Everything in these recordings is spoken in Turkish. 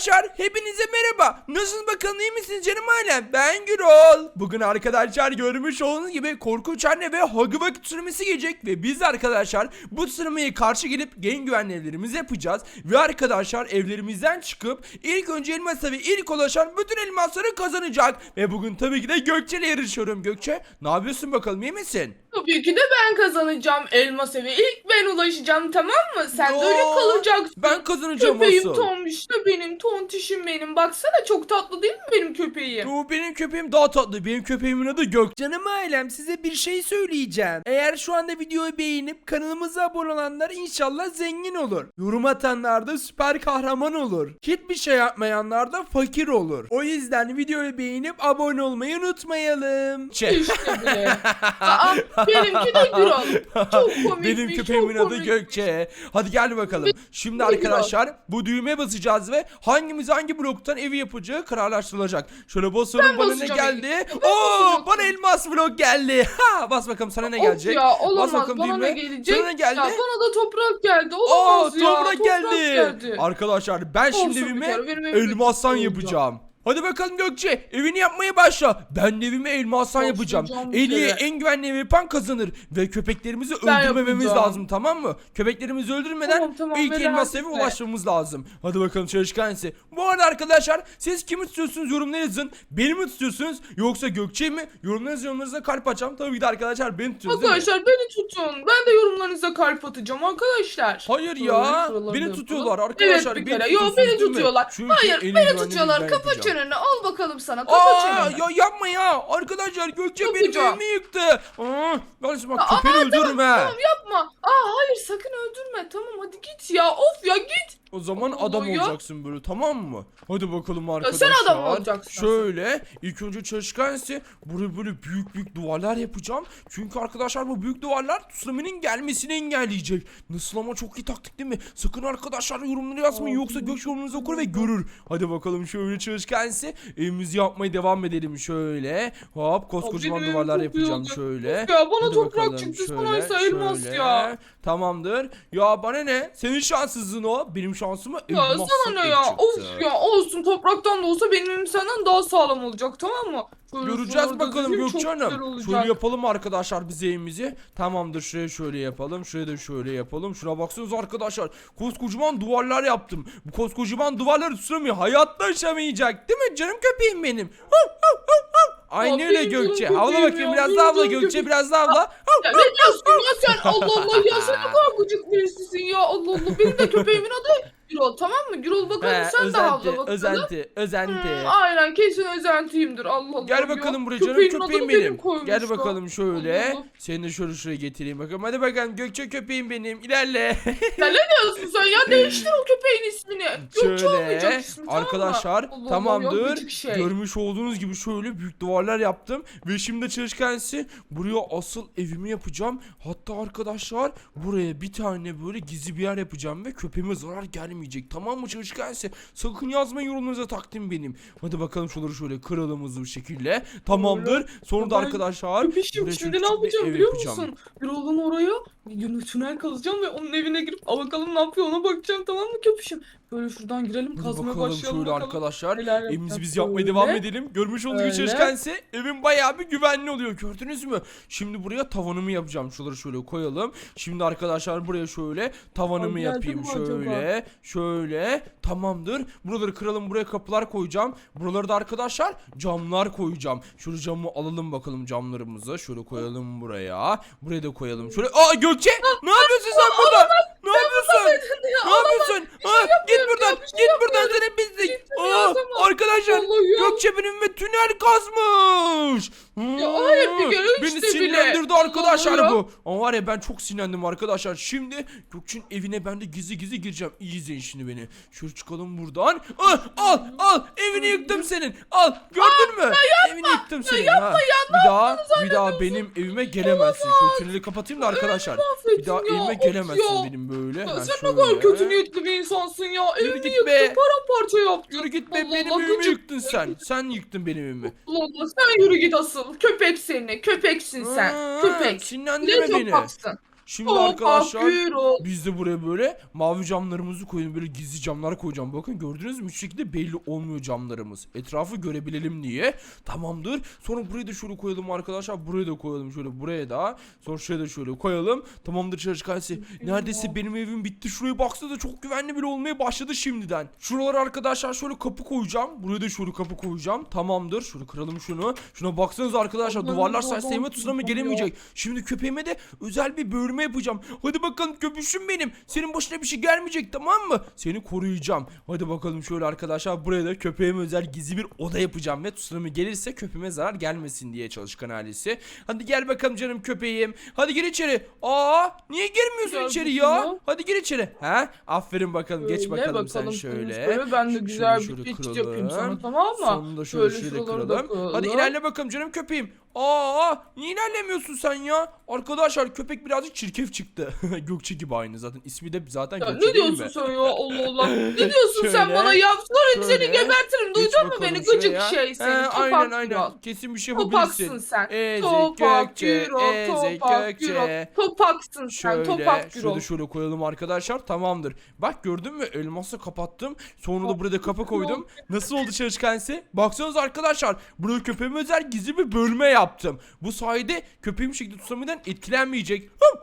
Arkadaşlar hepinize merhaba. Nasılsınız bakalım iyi misiniz canım ailem? Ben Gürol. Bugün arkadaşlar görmüş olduğunuz gibi korkunç anne ve Huggy tsunamisi gelecek ve biz arkadaşlar bu tsunami'ye karşı gelip gen güvenli evlerimizi yapacağız ve arkadaşlar evlerimizden çıkıp ilk önce elmasa ve ilk ulaşan bütün elmasları kazanacak ve bugün tabii ki de Gökçe ile yarışıyorum Gökçe. Ne yapıyorsun bakalım iyi misin? Tabii ki de ben kazanacağım elmas eve. İlk ben ulaşacağım tamam mı? Sen de öyle Yo, kalacaksın. Ben kazanacağım Köpeğim asıl. Tombiş de benim, tontişim benim. Baksana çok tatlı değil mi benim köpeğim? Bu benim köpeğim daha tatlı. Benim köpeğimin adı Gök. Canım ailem size bir şey söyleyeceğim. Eğer şu anda videoyu beğenip kanalımıza abone olanlar inşallah zengin olur. Yorum atanlar da süper kahraman olur. Hiçbir şey yapmayanlar da fakir olur. O yüzden videoyu beğenip abone olmayı unutmayalım. Şey. İşte bile. Aa, benimki de Gürol. Çok komik Benim köpeğimin adı. Gökçe. Hadi gel bakalım. Şimdi arkadaşlar bu düğmeye basacağız ve hangimiz hangi bloktan evi yapacağı kararlaştırılacak. Şöyle basalım bana ne basacağım geldi? Ben Oo bana elmas blok geldi. Ha bas bakalım sana ne Of gelecek? ya bas olamaz bakalım bana ne düğme. gelecek? Sana ne geldi? Ya bana da toprak geldi. Aa Olamaz ya. toprak geldi. Arkadaşlar ben şimdi Olsun bir evime kere, benim evim elmastan olacak. yapacağım. Hadi bakalım Gökçe evini yapmaya başla. Ben de evime elmastan yapacağım. En iyi kere. en güvenli evi yapan kazanır. Ve köpeklerimizi Ben öldürmememiz yapacağım. lazım tamam mı? Köpeklerimizi öldürmeden Tamam, tamam, ilk merak elmas eve etme. ulaşmamız lazım. Hadi bakalım çalışkansı. Bu arada arkadaşlar siz kimi tutuyorsunuz yorumlara yazın. Beni mi tutuyorsunuz yoksa Gökçe'yi mi? Yorumlara yazın yorumlarınıza kalp açacağım. Tabii ki de arkadaşlar beni tutuyorsunuz değil mi? Arkadaşlar beni tutun. Ben de yorumlarınıza kalp atacağım arkadaşlar. Hayır Şöyle ya. Beni da tutuyorlar arkadaşlar. Evet bir beni kere. Yo tutuyorsunuz beni değil mi? tutuyorlar. Çünkü Hayır en beni güvenli tutuyorlar. ben Kapa yapacağım. Çeneni. Al bakalım sana. Kapa Aa, çeneni. ya yapma ya. Arkadaşlar Gökçe benim Yapacağım. evimi yıktı. Aa, ben bak Aa, köpeğini öldürürüm ha. Tamam yapma. Aa hayır sakın öldürme. Tamam hadi git ya. Of ya git. O zaman Allah adam olacaksın böyle tamam mı? Hadi bakalım sen arkadaşlar. adam olacaksın. Şöyle ilk önce çalışkansı buraya böyle büyük büyük duvarlar yapacağım. Çünkü arkadaşlar bu büyük duvarlar tsunami'nin gelmesini engelleyecek. Nasıl ama çok iyi taktik değil mi? Sakın arkadaşlar yorumları yazmayın yoksa Gök yorumunuzu okur ve görür. Hadi bakalım şöyle çalışkansı evimizi yapmaya devam edelim şöyle. Hop koskocaman benim duvarlar çok iyi yapacağım olacak. şöyle. Ya, bana Hadi toprak çıktı, şöyle, sana ise elmas şöyle. ya. Tamamdır. Ya bana ne? Senin şanssızlığın o. Benim şansıma Ya elmas sana ne ya? çıktı. Of ya olsun topraktan da olsa benim evim senden daha sağlam olacak tamam mı? Şöyle Göreceğiz bakalım Gökçe güzel Hanım. olacak. Şöyle yapalım arkadaşlar biz evimizi. Tamamdır şuraya şöyle yapalım. Şuraya da şöyle yapalım. Şuna baksanıza arkadaşlar. Koskocaman duvarlar yaptım. Bu koskocaman duvarları tsunami hayatta aşamayacak. Değil mi canım köpeğim benim? Hav, hav, hav, hav. Aynı öyle canım Gökçe. köpeğim Havla bakayım biraz daha havla canım Gökçe köpeğim. biraz daha havla. Ya ne diyorsun ya sen? Allah Allah ya sen ne gıcık birisisin ya. Allah Allah benim de köpeğimin adı Gürol tamam mı? Gürol bakalım He, sen de havla bakalım. özenti, özenti. Hmm, aynen kesin özentiyimdir Allah Allah. Gel bakalım buraya canım Köpeğin köpeğim adını benim. koymuşlar. Gel bakalım şöyle. Allah. Seni de şöyle şuraya getireyim bakalım. Hadi bakalım Gökçe köpeğim benim. İlerle. Ya ne diyorsun sen ya? Değiştir o köpeğin ismini. Gökçe olmayacak Şöyle ismi tamam mı? arkadaşlar Allah Allah ya, tamamdır. gıcık şey. Görmüş olduğunuz gibi şöyle büyük duvarlar yaptım ve şimdi çalışkansı buraya asıl evimi yapacağım. Hatta arkadaşlar buraya bir tane böyle gizli bir yer yapacağım ve köpeğime zarar gelmeyecek. Tamam mı çalışkansı? Sakın yazmayın yorumlarınıza takdim benim. Hadi bakalım şunları şöyle kıralım hızlı bir şekilde. Tamamdır. Sonra da Ben arkadaşlar Köpüşüm buraya şimdi ne küçük bir yapacağım ev biliyor yapacağım. musun? Gürol'un oraya bir tünel kazacağım ve onun evine girip "Aa, bakalım ne yapıyor ona bakacağım tamam mı köpüşüm? Böyle şuradan girelim Hadi kazmaya bakalım başlayalım şöyle bakalım. arkadaşlar. Neler yapacağız Evimizi biz yapmaya böyle. devam edelim. Görmüş olduğunuz gibi Öyle. çalışkansı evim bayağı bir güvenli oluyor. Gördünüz mü? Şimdi buraya tavanımı yapacağım. Şuraları şöyle koyalım. Şimdi arkadaşlar buraya şöyle tavanımı geldi yapayım. mi acaba? Şöyle. Şöyle. Tamamdır. Buraları kıralım. Buraya kapılar koyacağım. Buraları da arkadaşlar camlar koyacağım. Şöyle camı alalım bakalım camlarımızı. Şöyle koyalım buraya. Buraya da koyalım. Şöyle. Aa Gökçe! Ne yapıyorsun sen burada? Ne yapıyorsun? Ne yapıyorsun? Aa, git yapmıyorum buradan. ya, şey Git buradan seni. Gittim Aa, ya, tamam. arkadaşlar Allah ya. Gökçe benim ve tünel kazmış. Ya hayır bir kere Beni işte bile. sinirlendirdi Allah arkadaşlar Allah. bu. Ama var ya ben çok sinirlendim arkadaşlar. Şimdi Gökçe'nin evine ben de gizli gizli gireceğim. İyi izleyin şimdi beni. Şöyle çıkalım buradan. Al al al. Evini yıktım senin. Al gördün mü? Evini yıktım senin. ha. Bir daha bir daha benim evime gelemezsin. Şu tüneli kapatayım da arkadaşlar. Bir daha ya, evime gelemezsin ya. benim böyle. Ya sen ne kötü niyetli bir insansın ya. Yürü git yıktın be. paramparça yaptın. Yürü git be Allah benim Allah, evimi gıcık. yıktın sen. Sen yıktın benim evimi. Allah Allah sen yürü git asıl. Köpek seni. Köpeksin sen. Aa, Köpek. Sinirlendirme Ne beni. topaksın. Şimdi Topak arkadaşlar Gürol. biz de buraya böyle mavi camlarımızı koyalım. Böyle gizli camlar koyacağım. Bakın gördünüz mü? Hiçbir şekilde belli olmuyor camlarımız. Etrafı görebilelim diye. Tamamdır. Sonra burayı da şöyle koyalım arkadaşlar. Buraya da koyalım şöyle buraya da. Sonra şuraya da şöyle koyalım. Tamamdır çalışkansı. Neredeyse benim evim bitti. Şuraya baksanıza çok güvenli bile olmaya başladı şimdiden. Şuralara arkadaşlar şöyle kapı koyacağım. Buraya da şöyle kapı koyacağım. Tamamdır. Şöyle kıralım şunu. Şuna baksanıza arkadaşlar. Allah'ım, Duvarlar Allah'ım, sayesinde tsunami Allah'ım gelemeyecek. Şimdi köpeğime de özel bir bölme yapacağım. Hadi bakalım köpüşüm benim. Senin başına bir şey gelmeyecek tamam mı? Seni koruyacağım. Hadi bakalım şöyle arkadaşlar buraya da köpeğime özel gizli bir oda yapacağım. Ve tsunami gelirse köpeğime zarar gelmesin diye çalışkan ailesi. Hadi gel bakalım canım köpeğim. Hadi gir içeri. Aa niye girmiyorsun Gel içeri ya? ya. Hadi gir içeri. Ha? Aferin bakalım. Geç Öyle bakalım, sen bakalım şöyle. şöyle. Ben de güzel şöyle bir kıralım. yapayım sana tamam mı? Sonunda şöyle Şöyle şöyle kıralım. Hadi ilerle bakalım canım köpeğim. Aa niye ilerlemiyorsun sen ya? Arkadaşlar köpek birazcık çirkef çıktı. Gökçe gibi aynı zaten. İsmi de zaten Ya Gökçe ne değil diyorsun mi? sen ya Allah Allah. Ne diyorsun sen Şöyle, bana ya? Sonra şöyle. seni gebertirim. Duydun mu beni gıcık şuraya. şey seni. aynen Topak aynen. Gürol. Kesin bir şey Topaksın yapabilirsin. sen. Ezik Topak Gökçe, Gürol, ezik topak Gökçe. Gürol. Topaksın sen, Şöyle, topak şöyle Gürol. şöyle koyalım arkadaşlar. Tamamdır. Bak gördün mü? Elmasla kapattım. Sonra da buraya da kapı koydum. Nasıl oldu çalışkansı? Baksanıza arkadaşlar. Buraya köpeğime özel gizli bir bölme yaptım. Bu sayede köpeğim şekilde tutamiden etkilenmeyecek. Ya,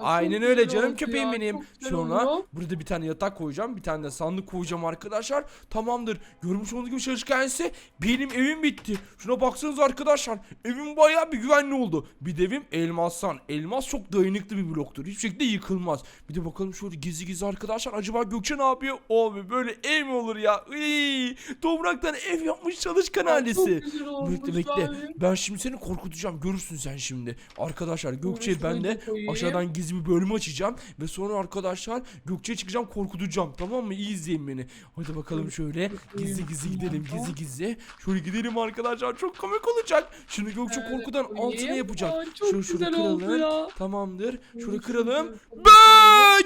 Aynen öyle canım köpeğim benim. Sonra burada bir tane yatak koyacağım. Bir tane de sandık koyacağım arkadaşlar. Tamamdır. Görmüş olduğunuz gibi çalışkansı benim evim bitti. Şuna baksanıza arkadaşlar. Evim bayağı bir güvenli oldu. Bir de evim elmastan. Elmas çok dayanıklı bir bloktur. Hiçbir şekilde yıkılmaz. Bir de bakalım şöyle gizli gizli arkadaşlar. Acaba Gökçe ne yapıyor? Abi böyle ev mi olur ya? Iy, topraktan ev yapmış çalışkan ailesi. Bekle bekle. Ben şimdi seni korkutacağım. Görürsün sen şimdi. Arkadaşlar şurayı ben de aşağıdan gizli bir bölüm açacağım. Ve sonra arkadaşlar Gökçe'ye çıkacağım korkutacağım. Tamam mı? İyi izleyin beni. Hadi bakalım şöyle. Gizli gizli gidelim. Gizli gizli. Şöyle gidelim arkadaşlar. Çok komik olacak. Şimdi Gökçe Evet, korkudan altına yapacak. Aa, çok Şöyle şöyle güzel oldu kıralım. ya. Tamamdır. Şöyle kıralım. Bı!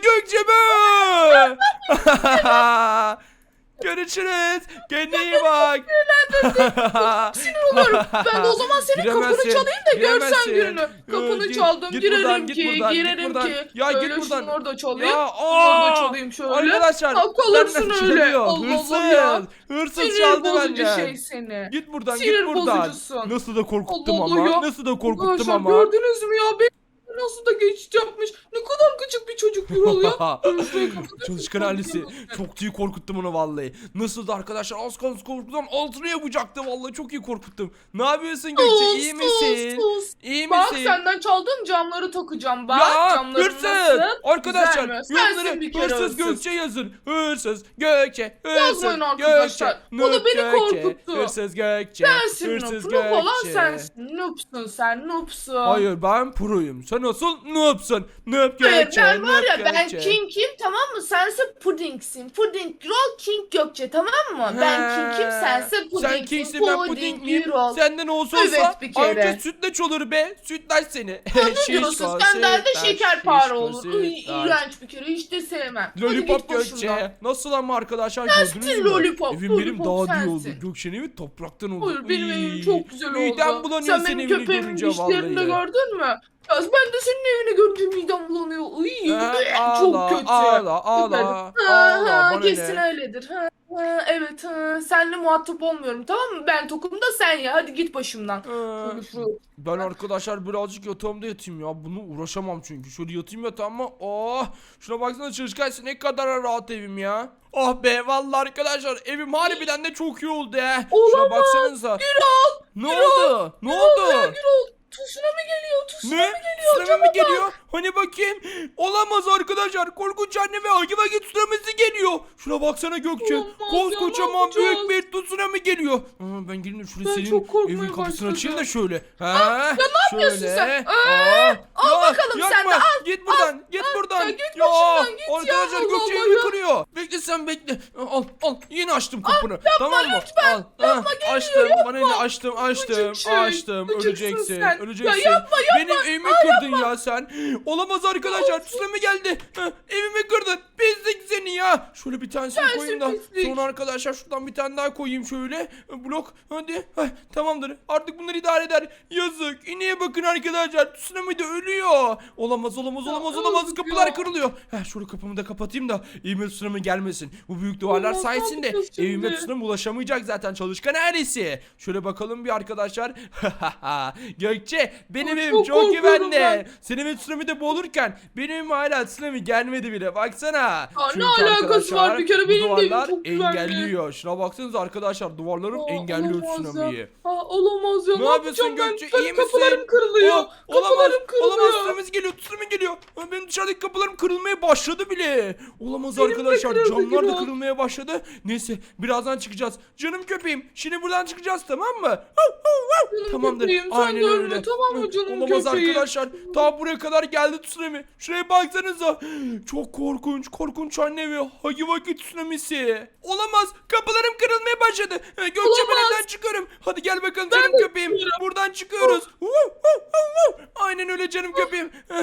Gökçe bı! Görüşürüz. Kendine iyi bak. Ben de o zaman senin kapını Giremezsin, çalayım da görsen giremezsin. gününü. Ee, Kapını git- çaldım. git girerim buradan, git ki, buradan, git girerim buradan. ki. Ya git Şöyle buradan. şunları da çalayım. Ya, aa! çalayım şöyle. Arkadaşlar. Ha, kalırsın benden öyle. çalıyor. Allah Hırsız. Allah ya. Hırsız Sinir çaldı bozucu benden. şey seni. Git buradan Sinir git buradan. bozucusun. Nasıl da korkuttum Allah Allah ama. ya. Nasıl da korkuttum Arkadaşlar ama. gördünüz mü ya? Beni nasıl da geçiş yapmış. Ne kadar gıcık bir çocuk Yurol ya. Böyle şurayı kapatayım. Çalışkan ailesi çok iyi korkuttum onu vallahi. Nasıl da arkadaşlar az kalsın korkudan altını yapacaktı vallahi çok iyi korkuttum. Ne yapıyorsun Gökçe iyi misin? İyi Bak misin? senden çaldığım camları takacağım. Bak ya camlarım hırsız. nasıl? Arkadaşlar yorumlara bir kere hırsız. Gökçe yazın. Hırsız Gökçe. Hırsız Yazmayın arkadaşlar. Gökçe. O da beni korkuttu. Hırsız Gökçe. Sensin Hırsız noob. Noob olan sensin. Noobsun sen. Noobsun. Hayır ben proyum. Sen asıl noobsun. Noob Gökçe. ben var ya ben Gökçe. King'im tamam mı? Sense Pudding'sin. Pudding Roll King Gökçe tamam mı? Ben He. King'im sense Pudding'sin. Sen kimsin ben puding miyim? Senden olsa Evet, olsa bir kere. anca sütlaç olur be. Sütlaç seni. Ne diyorsun? Senden de şeker para olur. Iy, iğrenç bir kere. Hiç de sevmem. Hadi Lollipop git başımdan. Gökçe. Nasıl ama arkadaşlar gördünüz Sensin mü? lollipop, Evim benim lollipop daha iyi oldu. sensin. Gökçe'nin evi topraktan oldu. Hayır benim Iy, evim çok güzel oldu. Midem bulanıyor Sen senin benim evini köpeğimin görünce dişlerini de vallahi. gördün mü? Ya ben de senin evini görünce midem bulanıyor. Iy, Ha, çok ağla, kötü. ağla, ağla, ağla, ha, kesin ne? öyledir. Ha, ha, evet ha, senle muhatap olmuyorum tamam mı? Ben tokum da sen ya. Hadi git başımdan. Ee, Ben arkadaşlar birazcık yatağımda yatayım ya. Bunu uğraşamam çünkü. Şöyle yatayım yatağıma. Oh! Şuna baksana çalışkansı ne kadar rahat evim ya. Oh be vallahi arkadaşlar evim harbiden de çok iyi oldu he. Şuna Olamaz. baksanıza. Ne oldu? Ne oldu? Gürol tsunami geliyor. Tsunami Ne? geliyor. Tsunami mi geliyor? Hani bakayım. Olamaz arkadaşlar. Korkunç anne ve Hagi Vagi geliyor. Şuna baksana Gökçe. Olamaz ya, Koskocaman ne büyük yapacağız? bir tsunami geliyor. Aa, ben gelin de şuraya Ben senin çok korkmaya evin kapısını açayım da şöyle. Ha? ya ne yapıyorsun sen? Aa, al bakalım sen de, yapma. al, Git buradan. git buradan. ya git başımdan, git ya, Arkadaşlar Allah Gökçe Allah ya. kırıyor. Bekle sen bekle. Al al. Yine açtım kapını. tamam mı? lütfen, Al. yapma, ha, geliyor, açtım. yapma. Bana ne açtım açtım Gıcık şey, açtım. gıcıksın Öleceksin. sen. Öleceksin. Ya yapma, yapma. Benim evimi kırdın ya sen. Olamaz arkadaşlar. Tsunami geldi. Heh, evimi kırdın. Pislik seni ya. Şöyle bir tanesini Sensin koyayım da. pislik. Sonra arkadaşlar şuradan bir tane daha koyayım şöyle. Blok. Hadi. Heh, tamamdır. Artık bunları idare eder. Yazık. İneğe bakın arkadaşlar. Tsunami de ölüyor. Olamaz olamaz Ya, olamaz olamaz. yazık Kapılar ya. kırılıyor. Heh, şöyle kapımı da kapatayım da evime tsunami gelmesin. Bu büyük duvarlar Olmaz, ne sayesinde yapacağız şimdi? evime tsunami ulaşamayacak zaten çalışkan ailesi. Şöyle bakalım bir arkadaşlar. Gökçe benim Ay, evim çok çok korkuyorum güvende. ben. Senin evin tsunami'de boğulurken benim evime hala tsunami gelmedi bile. Baksana. Aa, ne Çünkü alakası var? Bir kere benim de evim duvarlar çok güvenli. engelliyor. Şuna baksanıza arkadaşlar duvarlarım Aa, engelliyor olamaz ya. tsunami'yi. Aa, olamaz ya. Ne yapıyorsun yapacağım ben? Gökçe? İyi misin? Kapılarım kırılıyor. Aa, olamaz. Kapılarım kırılıyor. Olamaz tsunami geliyor. Tsunami geliyor. Aa, Benim dışarıdaki kapılarım kırılmaya başladı bile. Olamaz Benim arkadaşlar. Camlar da kırılmaya başladı. Neyse birazdan çıkacağız. Canım köpeğim. Şimdi buradan çıkacağız tamam mı? Hav, hav, hav. Canım Tamamdır. köpeğim, Aynen ölme, öyle. tamam mı canım Olamaz köpeğim? arkadaşlar. Ta buraya kadar geldi tsunami. Şuraya baksanıza. Çok korkunç. Korkunç anne ve hagi vakit tsunamisi. Olamaz. Kapılarım kırılmaya başladı. Ee, Gökçe ben evden çıkıyorum. Hadi gel bakalım Ben canım köpeğim. çıkıyorum. Buradan çıkıyoruz. Vuh. Aynen öyle canım köpeğim. Eh,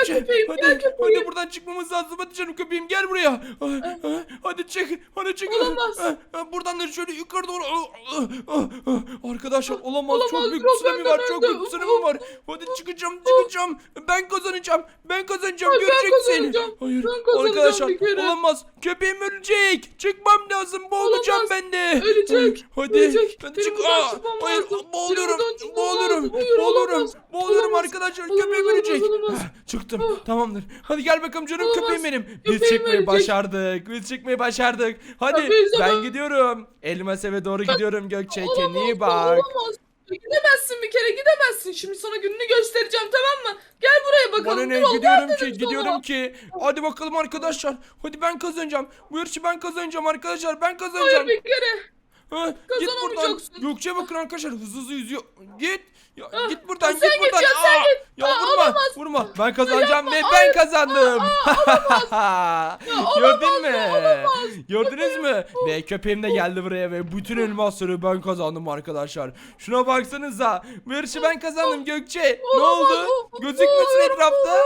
Gökçe köpeğim, hadi, gel köpeğim. hadi buradan çıkmamız lazım. Hadi canım köpeğim gel buraya. Ah, ah, Hadi çık. Hadi çık. Olamaz. Ah, ah, Buradan da şöyle yukarı doğru. Ah, ah, ah, ah. Arkadaşlar olamaz. Olamaz, Çok büyük tsunami var. Çok büyük tsunami var. Hadi çıkacağım çıkacağım. Ben kazanacağım. Ben kazanacağım. Ay, ben Göreceksin. kazanacağım. Hayır. Ben kazanacağım Arkadaşlar bir kere. olamaz. Köpeğim ölecek. Çıkmam lazım. Boğulacağım Olamaz. ben de. Ölecek, Hadi. ölecek. Hadi Benim çık. buradan Aa, çıkmam hayır. lazım. Benim Boğuluyorum. buradan çıkmam Boğuluyorum. lazım. Hayır, Boğuluyorum. olamaz. Boğuluyorum Olamaz. arkadaşlar. Olamaz, Köpeğim olamaz, ölecek. olamaz. Çıktım. Ah. Tamamdır. Hadi gel bakalım canım Olamaz. köpeğim benim. Biz Köpeğim ölecek. başardık. Biz çıkmayı başardık. Hadi de ben ben- gidiyorum. Elmas eve doğru gidiyorum Gökçe. Kendine iyi bak. Olamaz. Gidemezsin bir kere gidemezsin. Şimdi sana gününü göstereceğim tamam mı? Gel buraya bakalım. Bana ne Gürol, gidiyorum ki gidiyorum ki. Hadi bakalım arkadaşlar. Hadi ben kazanacağım. Bu yarışı ben kazanacağım arkadaşlar. Ben Hayır kazanacağım. bir kere. Ha, git buradan. Kazanamayacaksın. Gökçe bakın arkadaşlar hızlı hızlı yüzüyor. Git. Ya, Ah, git buradan sen git git buradan. ya, sen Aa, git. Ya Aa, vurma olamaz. vurma. Ben kazanacağım ve ben kazandım. Gördün mü? Gördünüz mü? Ve köpeğim de geldi buraya ve bütün elmasları ben kazandım arkadaşlar. Şuna baksanıza. Bu yarışı ben kazandım Gökçe. Ne oldu? Gözükmüyorsun etrafta.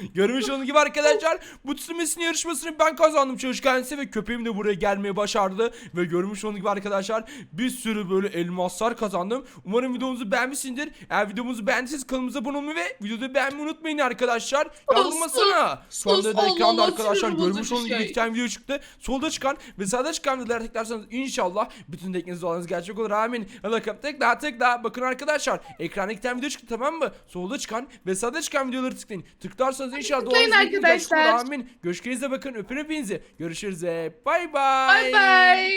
Görmüş olduğunuz gibi arkadaşlar bu tsunamisinin yarışmasını ben kazandım çalışkansı ve köpeğim de buraya gelmeye başardı ve görmüş olduğunuz gibi arkadaşlar bir sürü böyle elmaslar kazandım. Umarım videomuzu beğenmişsindir. Eğer videomuzu beğendiyseniz kanalımıza abone olmayı ve videoyu beğenmeyi unutmayın arkadaşlar. Ya Sus, vurmasana. Şu anda da ekranda arkadaşlar görmüş olduğunuz gibi şey. iki tane video çıktı. Solda çıkan ve sağda çıkan videoları tıklarsanız inşallah bütün tekniğiniz olanınız gerçek olur. Amin. Hadi bakalım tıkla tıkla. Bakın arkadaşlar ekranda iki tane video çıktı tamam mı? Solda çıkan ve sağda çıkan videoları tıklayın. Tıklarsanız inşallah tıklayın duanız gerçek olur. arkadaşlar. Amin. Görüşürüz bakın öpün hepinizi. Görüşürüz. Bay bay. Bay bay.